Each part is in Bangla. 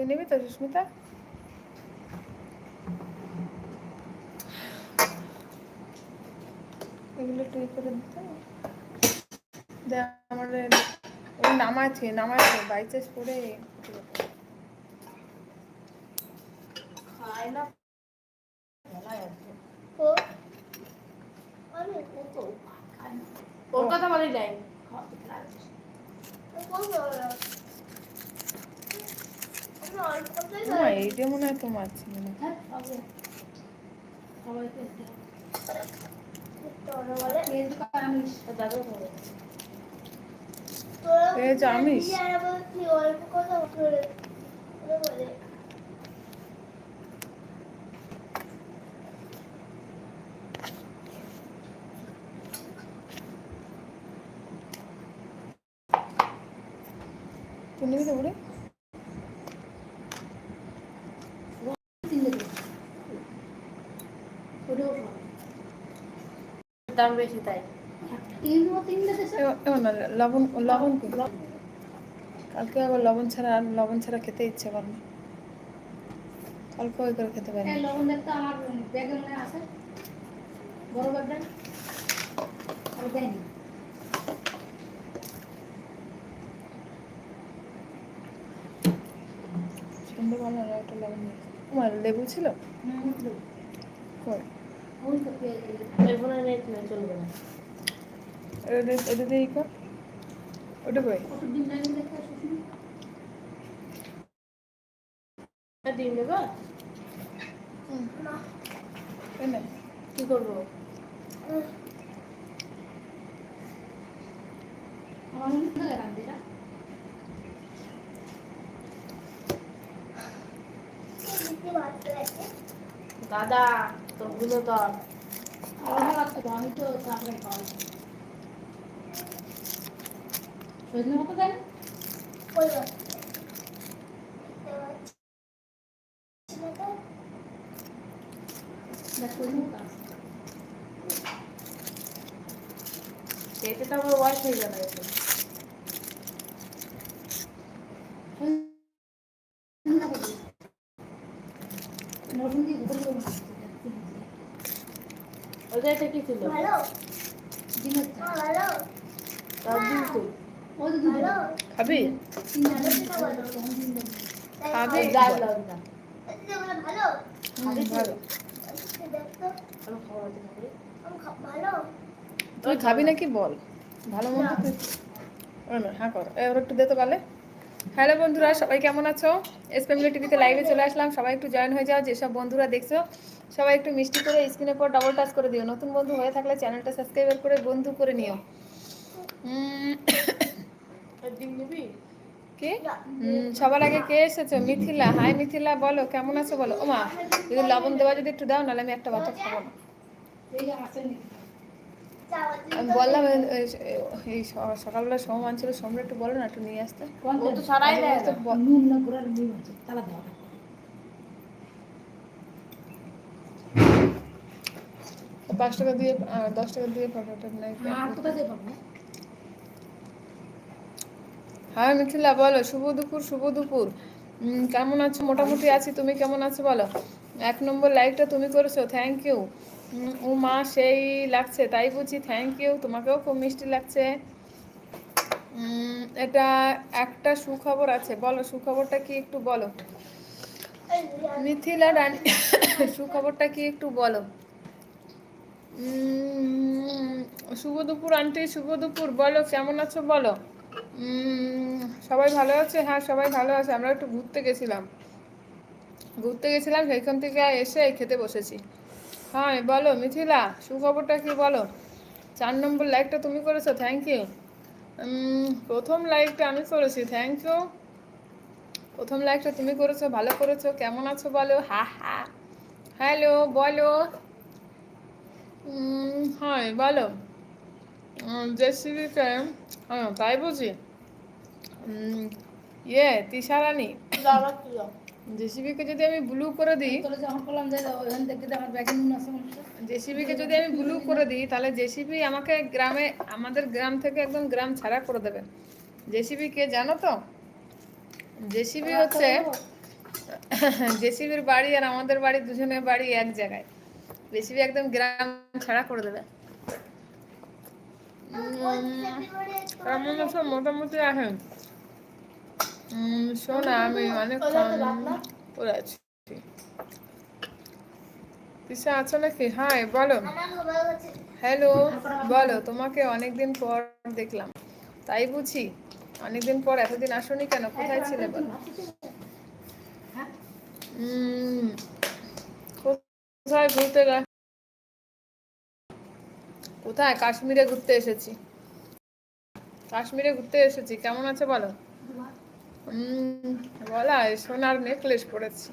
তুই নিবি তো সুস্মিতা এগুলো করে দিতে ওই ওর কথা বলি নাই কত আমি অল্প কথাই মনে হয় বলে ওরা বলে তুই নিবি তো বুড়ি তিনটে দিন ওটাও খাও। দাম বেশি তাই? তিন তিনটে দেশে এ- এবার না লবণ লবণ কালকে আবার লবণ ছাড়া আর লবণ ছাড়া খেতে ইচ্ছে করে না। কালকে করে খেতে পারি লবণ দেখতে আমার ব্যাগে মনে আছে। বড় ব্যাগটা আর দেয়নি সুন্দর ভালো একটা লবণ লেবু ছিল? কই? ওটা কই? ডিম দেবা। কি করব? দাদা। তোরগুলো তো আলাদা লাগতো আমি তো তারপরে খাওয়াই। সজনে মতো দেয় না? কই ভাত দেখতে পাচ্ছি না তো দেখ সজনে মতো আছে। খেতে তো আমার ওয়াইফ হয়ে যাবে এখন। নতুন দিয়ে ঘুরে ঘুরে খাচ্ছে, ওই যে এটা কি ছিল ভালো ডিমের মা চা। ভালো তার ডিম কই? ওই যে দুধের ভালো খাবি তিন ভালো হাজার কিনা ভালো তখন তিন হাজার। খাবে ওই ডাল দাও না। এটা বলে ভালো হুম, ভালো আজকে দেখতো আমি খাওয়াতে থাকি। আমি খা- ভালো। তুই খাবি নাকি বল? ভালো মন্দ হ্যাঁ কর। এবার একটু দিতে পারলে হ্যালো বন্ধুরা সবাই কেমন আছো? এস ফ্যামিলি টিভিতে লাইভে চলে আসলাম। সবাই একটু জয়েন হয়ে যাও যেসব বন্ধুরা দেখছ সবাই একটু মিষ্টি করে স্ক্রিনের পর ডাবল টাচ করে দিও। নতুন বন্ধু হয়ে থাকলে চ্যানেলটা সাবস্ক্রাইব করে বন্ধু করে নিও? কি? সবার আগে কে এসেছ? মিথিলা। হাই মিথিলা বলো কেমন আছো বলো? ওমা যদি লবণ দেওয়া যদি একটু দাও নাহলে আমি একটা বাচ্চা খাব। না আমি বললাম এই- সকালবেলা সোম আনছিল সোমরা একটু বলো না একটু নিয়ে আসতে। পাঁচ টাকা দিয়ে দশ টাকা দিয়ে পকেটে নাই আর কোথায় দিয়ে পাবো? হ্যাঁ মিথিলা, বলো, শুভ দুপুর শুভ দুপুর। কেমন আছো? মোটামুটি আছি, তুমি কেমন আছো বলো? এক নম্বর লাইকটা তুমি করেছ থ্যাংক ইউ ও মা সেই লাগছে, তাই বুঝি থ্যাংক ইউ তোমাকেও খুব মিষ্টি লাগছে। এটা একটা সুখবর আছে, বলো, সুখবরটা কি একটু বলো? মিথিলা রানী, সুখবরটা কি একটু বলো? শুভ দুপুর, আন্টি, শুভ দুপুর, বলো, কেমন আছো বলো? সবাই ভালো আছে? হ্যাঁ সবাই ভালো আছে। আমরা একটু ঘুরতে গেছিলাম। ঘুরতে গেছিলাম সেইখান থেকে এসে খেতে বসেছি। হ্যাঁ বলো, মিথিলা, সুখবরটা কি বলো? চার নম্বর লাইকটা তুমি করেছ থ্যাংক ইউ প্রথম লাইকটা আমি করেছি থ্যাংক ইউ প্রথম লাইকটা তুমি করেছ, ভালো করেছ, কেমন আছো বলো? হা হা। হ্যালো বলো। হ্যাঁ বলো। জেসিবিকে হ্যাঁ তাই বুঝি? ইয়ে দাও? জেসিবিকে যদি আমি ব্লু করে দিই। জেসিবিকে যদি আমি ব্লু করে দিই তাহলে জেসিবি আমাকে গ্রামে আমাদের গ্রাম থেকে একদম গ্রাম ছাড়া করে দেবে। জেসিবি কে জানো তো? জেসিবি হচ্ছে জেসিবির বাড়ি আর আমাদের বাড়ি দুজনের বাড়ি এক জায়গায়। জেসিবি একদম গ্রাম ছাড়া করে দেবে। কেমন আছো। মোটামুটি আছেন আমি পরে আছি। নাকি? হাই, বলো। হ্যালো বলো, তোমাকে অনেকদিন পর দেখলাম। তাই বুঝি? অনেকদিন পর, এতদিন আসোনি কেন? কোথায় ছিলে বলো? হ্যাঁ কোথায় ঘুরতে গে- কোথায়? কাশ্মীরে ঘুরতে এসেছি। কাশ্মীরে ঘুরতে এসেছি। কেমন আছে বলো? গলায় সোনার নেকলেস পরেছি।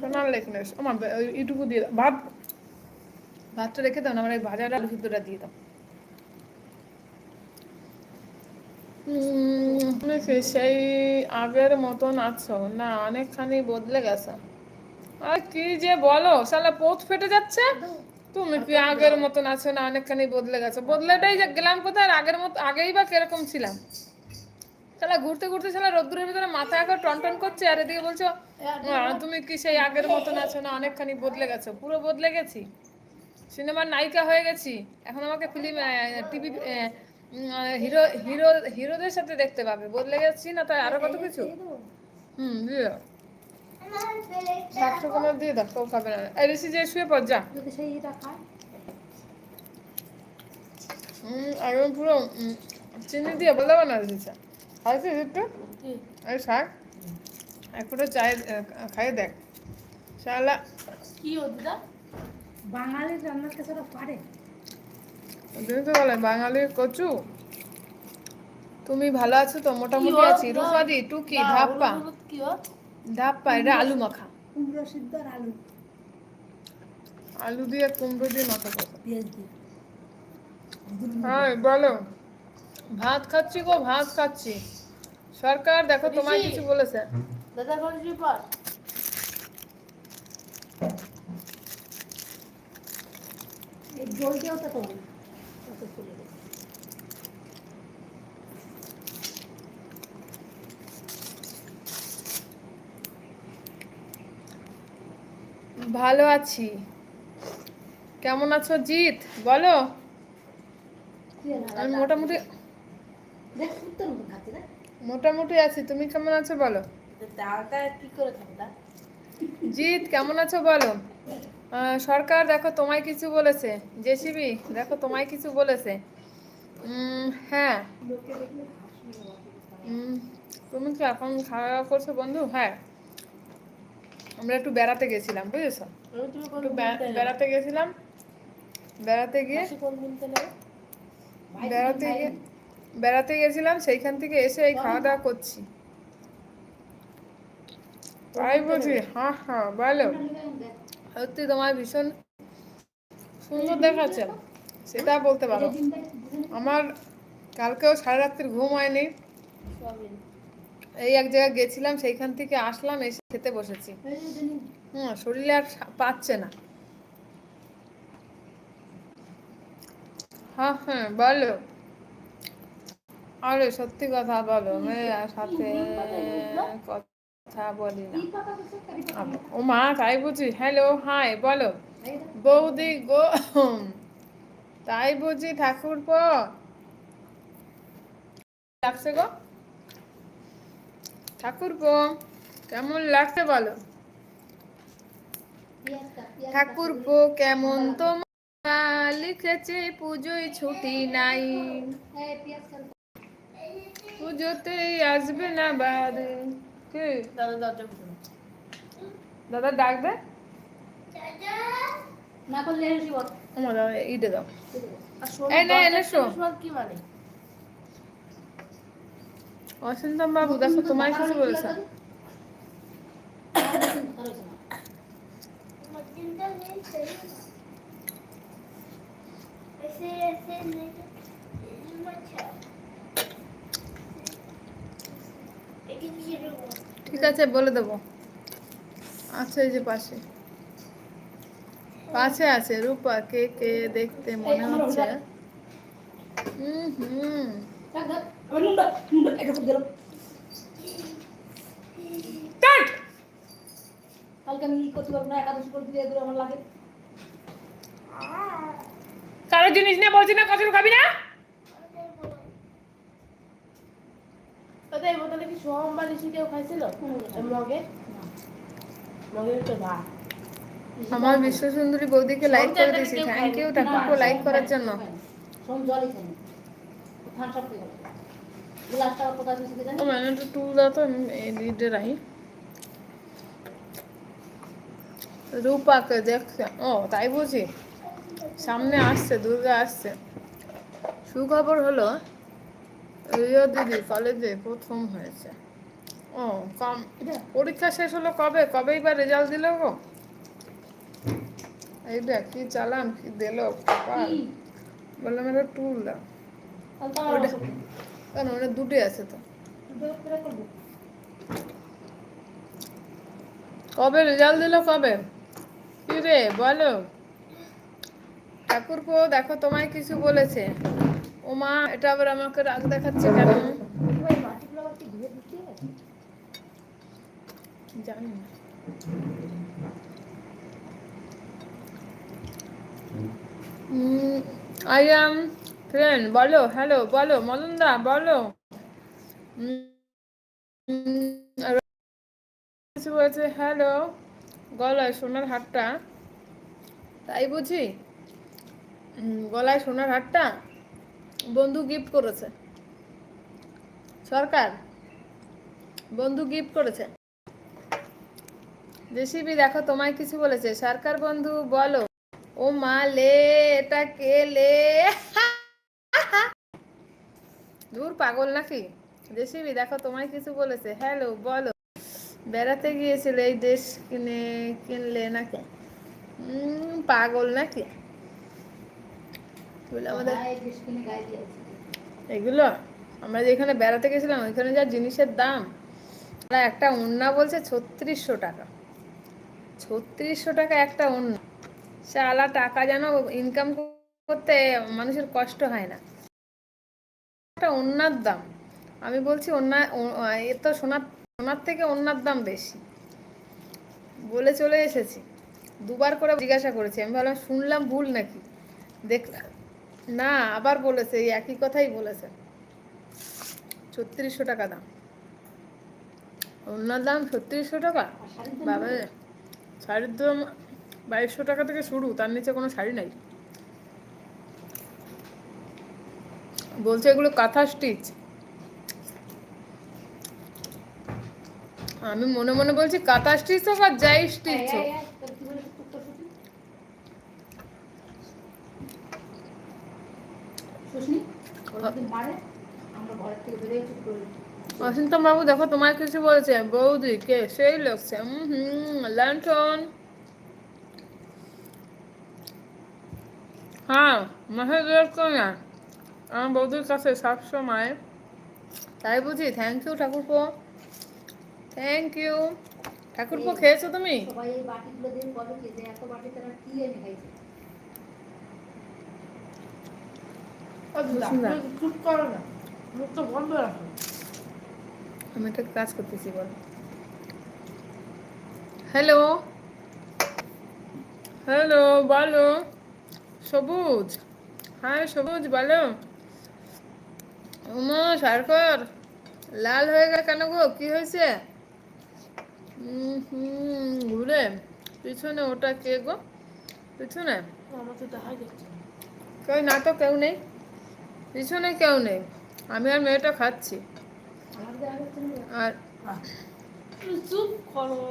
সোনার নেকলেস আমার এইটুকু দিয়ে ভাত, ভাতটা রেখে দাও না আমার এই ভাজাটা আলু সিদ্ধটা দিয়ে দাও। সেই আগের মতন আছো? না, অনেকখানি বদলে গেছো। আর কি যে বলো? শালা পোত ফেটে যাচ্ছে। তুমি কি আগের মতন আছো না অনেকখানি বদলে গেছো? বদলেটাই যে গেলাম কোথায়? আগের মতো আগেই বা কীরকম ছিলাম? শালা ঘুরতে ঘুরতে শালা রোদ্দুরের ভিতরে মাথা এখন টন টন করছে আর এদিকে বলছো তুমি কি সেই আগের মতন আছো না অনেকখানি বদলে গেছো? পুরো বদলে গেছি। সিনেমার নায়িকা হয়ে গেছি। এখন আমাকে ফিল্ম টিভি হিরো হিরো, হিরোদের সাথে দেখতে পাবে। বদলে গেছি না তাই আরও কত কিছু? হুম কোনো দিয়ে কেউ খাবে না। এই যে শুয়ে পড় যা। একদম পুরো চিনি দিয়ে খাইছে একটু এই শাক। একটু চায় খাইয়ে দেখ। শালা। কি দিদা বাঙালির রান্নার কাছে ওরা পারে। তুমি তো বলে বাঙালির কচু। তুমি ভালো আছো তো? মোটামুটি আছি। রূপাদি টুকি ধাপ্পা কি ধাপ্পা এটা আলু মাখা। কুমড়ো সিদ্ধ আর আলু। আলু দিয়ে কুমড়ো দিয়ে মাখা করো পেঁয়াজ দিয়ে। হ্যাঁ বলো। ভাত খাচ্ছি গো ভাত খাচ্ছি। সরকার দেখো তোমায় কিছু বলেছে। দাদা এই তো। তোলে ভালো আছি। কেমন আছো জিৎ? বলো। আমি মোটামুটি মোটামুটি আছি। তুমি কেমন আছো বলো। জিৎ কেমন আছো বলো। সরকার দেখো তোমায় কিছু বলেছে। জেসিবি দেখো তোমায় কিছু বলেছে। হ্যাঁ। তুমি কি এখন খাওয়া দাওয়া করছ বন্ধু? হ্যাঁ। আমরা একটু বেড়াতে গেছিলাম বুঝেছ? বেড়াতে গেছিলাম। বেড়াতে গিয়ে বেড়াতে গিয়ে বেড়াতে গেছিলাম সেইখান থেকে এসে এই খাওয়া দাওয়া করছি। তাই বুঝি হ্যাঁ হ্যাঁ বলো। সত্যি তোমার ভীষণ সুন্দর দেখাচ্ছে। সেটা বলতে পারো। আমার কালকেও সারা রাত্রির ঘুম হয়নি। এই এক জায়গায় গেছিলাম, সেইখান থেকে আসলাম, এসে খেতে বসেছি। হুম শরীরে আর পাচ্ছে না। হ্যাঁ হ্যাঁ বলো। আরে, সত্যি কথা বলো মেয়ের সাথে কথা বলি না। ও মা, তাই বুঝি? হ্যালো হাই বলো। বৌদি, গো তাই বুঝি ঠাকুর লাগছে গো? ঠাকুর কেমন লাগছে বলো? ঠাকুর কেমন তোমার লিখেছে পুজোয় ছুটি নাই। পুজোতেই আসবে না বারে কে? দাদা দরজা দাদা ডাক দে না করলে দাদা ইটে দাও। এই নে, শো। কি মানে? অসন্তম বাবু, দেখো তোমায় কিছু বলেছে। ঠিক আছে, বলে দেবো। আচ্ছা এই যে পাশে। পাশে আছে রূপা, কে কে দেখতে মনে হচ্ছে? হুম হুম। আমার! কালকে আমি করতে পারব না একাদশী করে দিলে আমার লাগে কারও জিনিস নিয়ে বলছি না কচুর খাবি না তাতে এই বোতলে কি সোমবার কেউ খাইছিল এই মগে তো ভাত আমার বিশ্ব সুন্দরী বৌদিকে লাইক করে দিয়েছি থ্যাংক ইউ লাইক করার জন্য সোম জলই খাই ধান মানে একটু টুল দাও তো আমি রূপাকে দেখছে ও তাই বুঝি? সামনে আসছে দুর্গা আসছে। সুখবর হলো রিয়া দিদি কলেজে প্রথম হয়েছে। ও কম পরীক্ষা শেষ হলো কবে? কবেই বা রেজাল্ট দিল গো? এই দেখ কি চালান কি দিল বললাম এটা টুল দাও। কেন, ওটা দুটোই আছে তো। কবে রেজাল্ট দিল কবে? কি রে, বলো। ঠাকুরপো, দেখো, তোমায় কিছু বলেছে। ও মা, এটা আবার আমাকে রাগ দেখাচ্ছে কেন? জানি না। আই এম ফ্রেন্ড বলো হ্যালো বলো মদনদা বলো। কিছু হ্যালো গলায় সোনার হারটা। তাই বুঝি? গলায় সোনার হারটা বন্ধু গিফট করেছে। সরকার, বন্ধু গিফট করেছে। রেসিপি দেখো, তোমায় কিছু বলেছে। সরকার বন্ধু, বলো। ও মা লে, এটা কে লে? দূর পাগল নাকি? রেসিপি দেখো তোমায় কিছু বলেছে। হ্যালো বলো। বেড়াতে গিয়েছিল এই দেশ কিনে কিনলে নাকি? পাগল নাকি? আমাদের দিয়েছি। এগুলো? আমরা যেখানে বেড়াতে গেছিলাম ওইখানে যা জিনিসের দাম। একটা ওড়না বলছে ছত্রিশশো টাকা। ছত্রিশশো টাকা একটা ওড়না। শালা টাকা যেন ইনকাম করতে মানুষের কষ্ট হয় না। একটা ওড়নার দাম। আমি বলছি ওড়না ও- এ তো সোনার সোনার থেকে ওড়নার দাম বেশি। বলে চলে এসেছি। দুবার করে জিজ্ঞাসা করেছি। আমি ভাবলাম শুনলাম ভুল নাকি? দেখলাম না আবার বলেছে এই একই কথাই বলেছে। ছত্রিশশো টাকা দাম। ওনার দাম ছত্রিশশো টাকা? বাবা শাড়ির দাম বাইশশো টাকা থেকে শুরু তার নিচে কোনো শাড়ি নাই। বলছে এগুলো কাঁথা স্টিচ। আমি মনে মনে বলছি কাঁথা স্টিচ হোক আর যাই স্টিচ হোক। বাবু দেখো তোমার কিছু বলেছে। বৌদি কে? সেই হুম লন্ঠন হ্যাঁ না? আমার বৌদির কাছে সবসময়। তাই বুঝি থ্যাংক ইউ ঠাকুরপো। থ্যাংক ইউ ঠাকুরপো খেয়েছো তুমি? রাখো। আমি একটা কাজ করতেছি বল। হ্যালো হ্যালো বলো। সবুজ? হ্যাঁ সবুজ বলো। উমা সরকার লাল হয়ে গেল কেন গো? কি হয়েছে? হুম ঘুরে। পিছনে ওটা কে গো? পিছনে? কেউ না তো কেউ নেই। পিছনে কেউ নেই। আমি আর মেয়েটা খাচ্ছি। আর চুপ করো।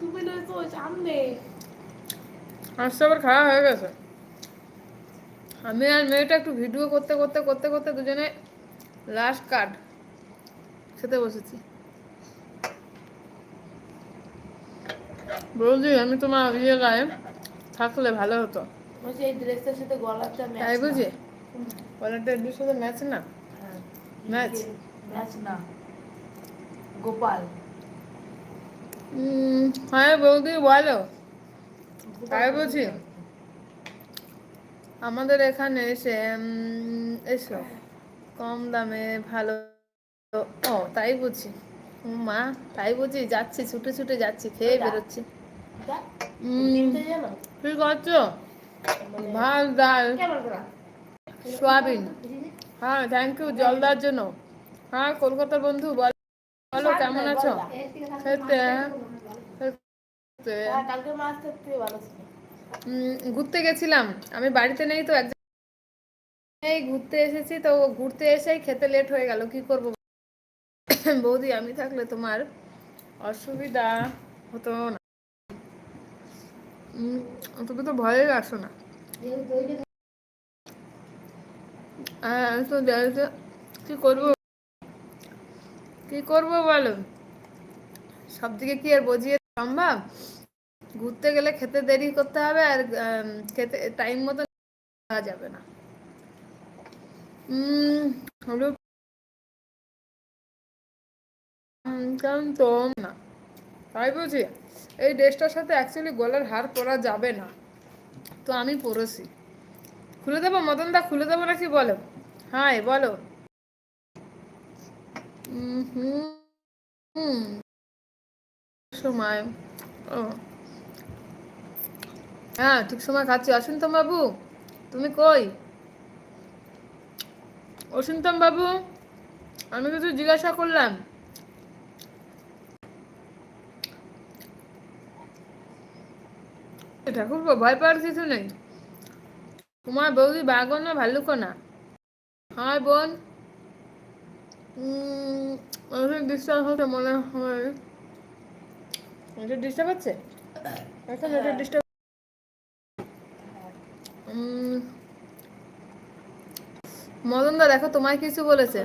তুমি নয় তো সামনে। আজকে আবার খাওয়া হয়ে গেছে। আমি আর মেয়েটা একটু ভিডিও করতে করতে করতে করতে দুজনে লাস্ট কার্ড খেতে বসেছি। বলছি আমি তোমার ইয়ে গায়ে থাকলে ভালো হতো। এই ড্রেসটার সাথে গলাটা তাই বুঝি? কলারটা এর সাথে ম্যাচ না? ম্যাচ ম্যাচ না। গোপাল। হ্যাঁ বৌদি বলো। তাই বুঝি? আমাদের এখানে এসে এসো। কম দামে ভালো। ও তাই বুঝি। মা তাই বুঝি? যাচ্ছি ছুটে ছুটে যাচ্ছি খেয়ে বেরোচ্ছি? কি করছ ভাত ডাল সোয়াবিন। হ্যাঁ থ্যাংক ইউ জল দেওয়ার জন্য। হ্যাঁ কলকাতার বন্ধু বল বলো কেমন আছো। খেতে। খেতে। ঘুরতে গেছিলাম। আমি বাড়িতে নেই তো এই ঘুরতে এসেছি, তো ঘুরতে এসেই খেতে লেট হয়ে গেল, কি করব? বৌদি, আমি থাকলে তোমার অসুবিধা হতো না। তুমি তো ভয়েই আসো না। কি করব? কি করব বলো? সব দিকে কি আর বুঝিয়ে সম্ভব? ঘুরতে গেলে খেতে দেরি করতে হবে আর খেতে টাইম মতো খাওয়া যাবে না। তাই বুঝি এই ড্রেসটার সাথে অ্যাকচুয়ালি গলার হার পরা যাবে না। তো আমি পরেছি। খুলে দেবো? মদন দা খুলে দেবো নাকি বলো? হ্যাঁ বলো। হুম। সময়। ও। হ্যাঁ ঠিক সময় খাচ্ছি। অসন্তম বাবু, তুমি কই? অসন্তম বাবু, আমি কিছু জিজ্ঞাসা করলাম। ঠাকুর ভয় পাওয়ার কিছু নেই। তোমার বৌদি বাঘও না ভাল্লুকও না হ্যাঁ বোন। ডিস্টার্ব হচ্ছে মনে হয়। এটা ডিস্টার্ব হচ্ছে? এখন ডিস্টার্ব মদন দা দেখো তোমায় কিছু বলেছে।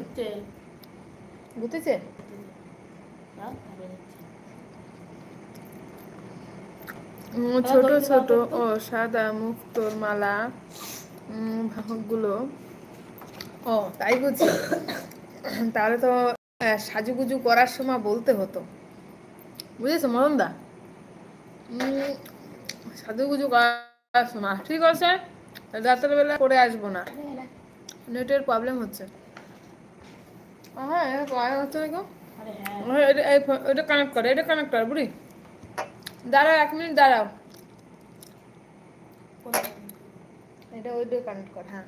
বুঝেছে হ্যাঁ, হ্যাঁ, ছোট ছোট ও সাদা মুক্তোর মালা গুলো ও তাই বুঝছি তাহলে তো সাজুগুজু করার সময় বলতে হতো। বুঝেছ মদন দা উম, সাজুগুজু করার সময়। ঠিক আছে রাতের বেলা করে আসব না। নেটের প্রবলেম হচ্ছে। হ্যাঁ এটা করা হচ্ছে না কেউ হ্যাঁ। হ্যাঁ, এটা এটা কানেক্ট করে এটা কানেক্ট কর বুড়ি। দাঁড়াও এক মিনিট দাঁড়াও। এটা ওইটা কানেক্ট কর হ্যাঁ।